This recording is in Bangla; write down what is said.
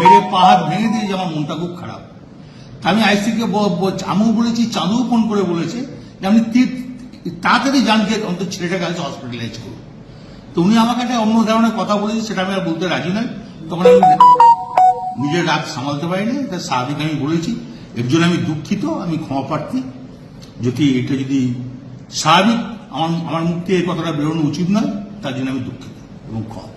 মেরে পাহাড় ভেঙে দিয়েছে আমার মনটা খুব খারাপ তা আমি আইসিকে আমিও বলেছি চাঁদুও ফোন করে বলেছে যে তি- তাড়াতাড়ি যে অন্তত ছেলেটাকে আজকে হসপিটালাইজ করুন তো উনি আমাকে একটা অন্য ধরনের কথা বলেছে সেটা আমি আর বলতে রাজি নই তখন আমি নিজের রাগ সামালতে পারিনি তা স্বাভাবিক আমি বলেছি এর জন্য আমি দুঃখিত আমি ক্ষমা প্রার্থী যদি এটা যদি স্বাভাবিক আমার আমার মুখ থেকে কথাটা বেরোনো উচিত নয় তার জন্য আমি দুঃখিত এবং ক্ষমা।